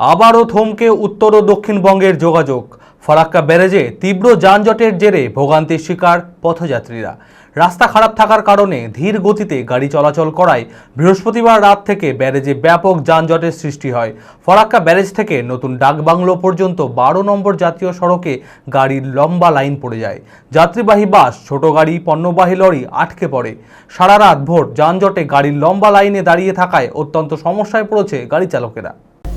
আবারও থমকে উত্তর ও দক্ষিণবঙ্গের যোগাযোগ। ফরাক্কা ব্যারেজে তীব্র যানজটের জেরে ভোগান্তির শিকার পথযাত্রীরা। রাস্তা খারাপ থাকার কারণে ধীর গতিতে গাড়ি চলাচল করায় বৃহস্পতিবার রাত থেকে ব্যারেজে ব্যাপক যানজটের সৃষ্টি হয়। ফরাক্কা ব্যারেজ থেকে নতুন ডাকবাংলো পর্যন্ত বারো নম্বর জাতীয় সড়কে গাড়ির লম্বা লাইন পড়ে যায়। যাত্রীবাহী বাস, ছোট গাড়ি, পণ্যবাহী লরি আটকে পড়ে। সারা রাত ভোর যানজটে গাড়ির লম্বা লাইনে দাঁড়িয়ে থাকায় অত্যন্ত সমস্যায় পড়েছে গাড়ি চালকেরা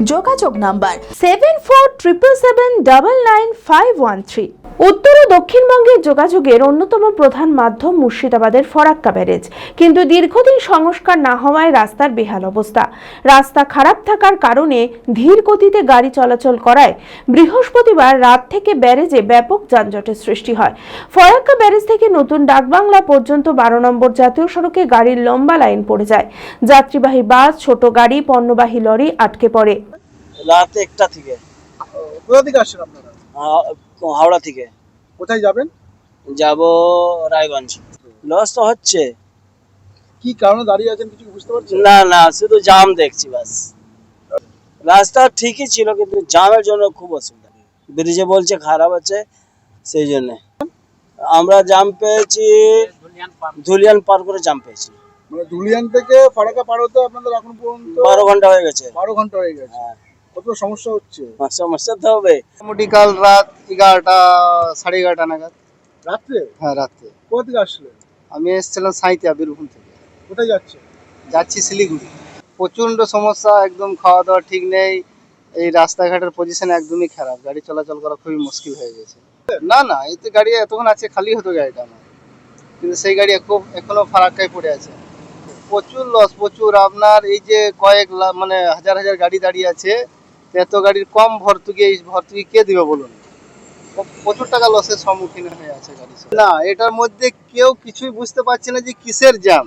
যোগাযোগ number seven four triple seven double nine five one three উত্তর ও দক্ষিণবঙ্গের যোগাযোগের অন্যতম প্রধান মাধ্যম মুর্শিদাবাদের ফরাক্কা ব্যারেজ। কিন্তু দীর্ঘদিন সংস্কার না হওয়ায় রাস্তার বেহাল অবস্থা। রাস্তা খারাপ থাকার কারণে ধীর গতিতে গাড়ি চলাচল করায় বৃহস্পতিবার রাত থেকে ব্যারেজে ব্যাপক যানজটের সৃষ্টি হয়। ফরাক্কা ব্যারেজ থেকে নতুন ডাকবাংলা পর্যন্ত বারো নম্বর জাতীয় সড়কে গাড়ির লম্বা লাইন পড়ে যায়। যাত্রীবাহী বাস, ছোট গাড়ি, পণ্যবাহী লরি আটকে পড়ে। রাত একটা থেকে। কোথা থেকে আসছেন আপনারা? হাওড়া থেকে। কোথায় যাবেন? যাব রায়গঞ্জ। লস তো হচ্ছে। কি কারণে দাঁড়িয়ে আছেন কিছু বুঝতে পারছেন? না না শুধু জাম দেখছি বাস। রাস্তা ঠিকই ছিল কিন্তু জামের জন্য খুব অসুবিধা। ব্রিজে বলছে খারাপ আছে সেই জন্য। আমরা জাম পেয়েছি ধুলিয়ান পার করে জাম পেয়েছি। মানে ধুলিয়ান থেকে ফারাকা পার হতে আপনাদের এখন পর্যন্ত বারো ঘণ্টা হয়ে গেছে। বারো ঘণ্টা হয়ে গেছে। হ্যাঁ। কত সমস্যা হচ্ছে? সমস্যা তো হবে। মোটামুটি কাল রাত এগারোটা সাড়ে এগারোটা নাগাদ। রাত্রে? হ্যাঁ রাত্রে। কোথা থেকে আসলেন? আমি এসেছিলাম সাঁইতিয়া বীরভূম থেকে। কোথায় যাচ্ছে যাচ্ছি শিলিগুড়ি। প্রচণ্ড সমস্যা একদম খাওয়া দাওয়া ঠিক নেই। এই রাস্তাঘাটের পজিশন একদমই খারাপ। গাড়ি চলাচল করা খুবই মুশকিল হয়ে গেছে। না না এতে গাড়ি এতক্ষণ আছে খালি হতো গাড়িটা আমার। কিন্তু সেই গাড়ি এখো- এখনও ফারাক্কায় পড়ে আছে। প্রচুর লস প্রচুর। আপনার এই যে কয়েক লা- মানে হাজার হাজার গাড়ি দাঁড়িয়ে আছে এত গাড়ির কম ভর্তুকি, এই ভর্তুকি কে দিবে বলুন? প্রচুর টাকা লসের সম্মুখীন হয়ে আছে গাড়ি না, এটার মধ্যে কেউ কিছুই বুঝতে পারছে না যে কিসের জ্যাম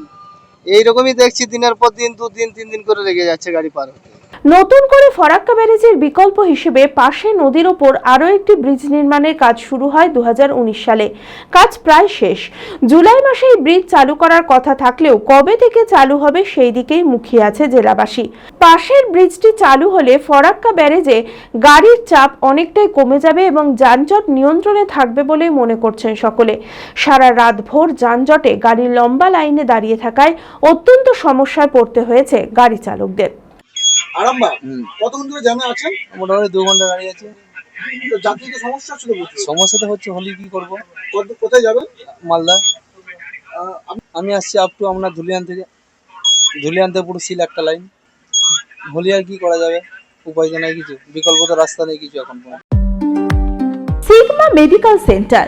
এইরকমই দেখছি দিনের পর দিন দু দিন তিন দিন করে লেগে যাচ্ছে গাড়ি পার হতে। নতুন করে ফরাক্কা ব্যারেজের বিকল্প হিসেবে পাশে নদীর ওপর আরও একটি ব্রিজ নির্মাণের কাজ শুরু হয় দুহাজার উনিশ সালে। কাজ প্রায় শেষ। জুলাই মাসে এই ব্রিজ চালু করার কথা থাকলেও কবে থেকে চালু হবে সেই দিকেই মুখিয়ে আছে জেলাবাসী। পাশের ব্রিজটি চালু হলে ফরাক্কা ব্যারেজে গাড়ির চাপ অনেকটাই কমে যাবে এবং যানজট নিয়ন্ত্রণে থাকবে বলে মনে করছেন সকলে। সারা রাত ভোর যানজটে গাড়ির লম্বা লাইনে দাঁড়িয়ে থাকায় অত্যন্ত সমস্যায় পড়তে হয়েছে গাড়ি চালকদের। আরামবা কতক্ষণ ধরে জ্যামে আছেন? মোটামুটি দু ঘণ্টা গাড়ি আছে। তো যাত্রীদের সমস্যা ছিল প্রচুর সমস্যা তো হচ্ছে হলে কি করব? কত- কোথায় যাবেন? মালদা। আহ, আমি আসছি আপ টু আপনার ধুলিয়ান থেকে। ধুলিয়ান থেকে পুরো সিল একটা লাইন হলি আর কি করা যাবে? উপায় তো নাই কিছু। বিকল্প তো রাস্তা নেই কিছু এখন পর্যন্ত। Sigma medical centre